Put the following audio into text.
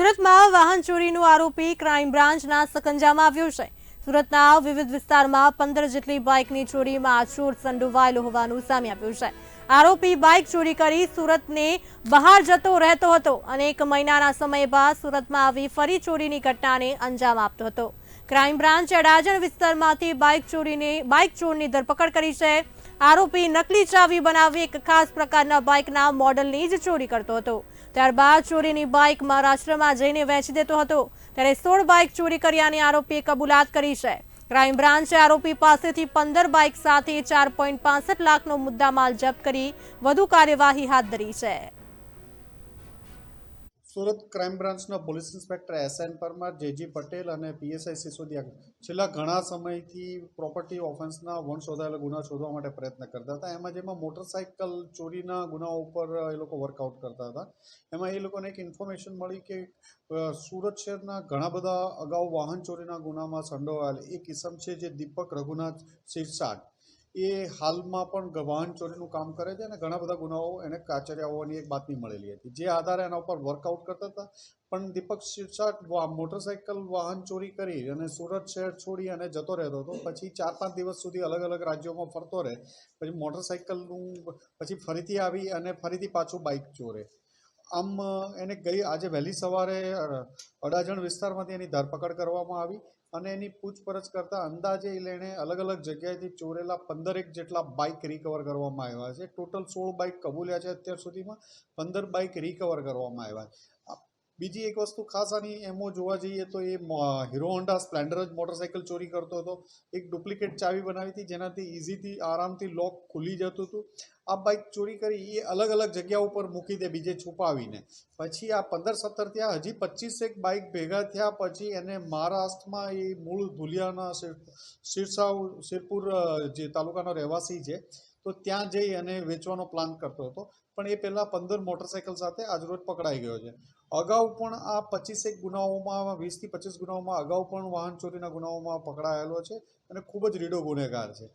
સુરતમાં વાહન ચોરીનો આરોપી ક્રાઇમ બ્રાન્ચના સકંજામાં આવ્યો છે. સુરતના વિવિધ વિસ્તારમાં પંદર જેટલી બાઇકની ચોરીમાં ચોર સંડોવાયેલો હોવાનું સામે આવ્યું છે. આરોપી બાઇક ચોરી કરી સુરતને બહાર જતો રહેતો હતો અને એક મહિનાના સમય બાદ સુરતમાં આવી ફરી ચોરીની ઘટનાને અંજામ આપતો હતો. ક્રાઇમ બ્રાન્ચે અડાજણ વિસ્તારમાંથી બાઇક ચોરીની બાઇક ચોરની ધરપકડ કરી છે. આરોપી નકલી ચાવી બનાવી એક ખાસ પ્રકારના બાઇકના મોડલની જ ચોરી કરતો હતો. ત્યારબાદ ચોરીની બાઇક મહારાષ્ટ્રમાં જઈને વેચી દેતો હતો. ત્યારે સોળ બાઇક ચોરી કર્યાની આરોપીએ કબૂલાત કરી છે. ક્રાઇમ બ્રાન્ચે આરોપી પાસેથી પંદર બાઇક સાથે ચાર પોઈન્ટ લાખનો મુદ્દામાલ જપ્ત કરી વધુ કાર્યવાહી હાથ ધરી છે. સુરત ક્રાઇમ બ્રાન્ચના police inspector S N Parmar, JG Patel અને પીએસઆઈ સિસોદિયા છેલ્લા ઘણા સમયથી પ્રોપર્ટી ઓફેન્સના વન શોધાયેલા ગુના શોધવા માટે પ્રયત્ન કરતા હતા. એમાં જેમાં મોટરસાઇકલ ચોરીના ગુનાઓ ઉપર એ લોકો વર્કઆઉટ કરતા હતા. એમાં એ લોકોને એક ઇન્ફોર્મેશન મળી કે સુરત શહેરના ઘણા બધા અગાઉ વાહન ચોરીના ગુનામાં સંડોવાયેલ એક કિસમ છે જે દીપક રઘુનાથ શિરસાટ. એ હાલમાં પણ વાહન ચોરીનું કામ કરે છે અને ઘણા બધા ગુનાઓ એને કાચર્યા હોવાની એક બાતમી મળેલી હતી. જે આધારે એના ઉપર વર્કઆઉટ કરતા હતા. પણ દીપક શિરસાટ મોટરસાઇકલ વાહન ચોરી કરી અને સુરત શહેર છોડી અને જતો રહેતો હતો. પછી ચાર પાંચ દિવસ સુધી અલગ અલગ રાજ્યોમાં ફરતો રહે. પછી મોટરસાઇકલનું પછી ફરીથી આવી અને ફરીથી પાછું બાઇક ચોરે. આમ, એને ગઈ, આજે વહેલી સવારે અડાજણ વિસ્તારમાંથી એની ધરપકડ કરવામાં આવી. અને એની પૂછપરછ કરતાં અંદાજે એણે અલગ અલગ જગ્યાએથી ચોરેલા પંદરેક જેટલા બાઇક રિકવર કરવામાં આવ્યા છે. ટોટલ સોળ બાઇક કબૂલ્યા છે અત્યાર સુધીમાં. પંદર બાઇક રિકવર કરવામાં આવ્યા આ બીજી એક વસ્તુ ખાસ આની એમો જોવા જઈએ તો એ હીરો હોન્ડા સ્પ્લેન્ડર જ મોટરસાઇકલ ચોરી કરતો હતો. એક ડુપ્લિકેટ ચાવી બનાવી હતી જેનાથી ઇઝીથી આરામથી લોક ખુલી જતું હતું. આ બાઇક ચોરી કરી એ અલગ અલગ જગ્યા ઉપર મૂકી દે, બીજે છુપાવીને. પછી આ પંદર સત્તર થયા, હજી પચીસેક બાઇક ભેગા થયા, પછી એને મહારાષ્ટ્રમાં એ મૂળ ધુલિયાના શિર- શિરસાવ શિરપુર જે તાલુકાનો રહેવાસી છે તો ત્યાં જઈ અને વેચવાનો પ્લાન કરતો હતો. પણ એ પહેલાં પંદર મોટરસાઇકલ સાથે આજરોજ પકડાઈ ગયો છે. અગાઉ પણ આ પચીસેક ગુનાઓમાં, વીસથી પચીસ ગુનાઓમાં અગાઉ પણ વાહન ચોરીના ગુનાઓમાં પકડાયેલો છે અને ખૂબ જ રીડો ગુનેગાર છે.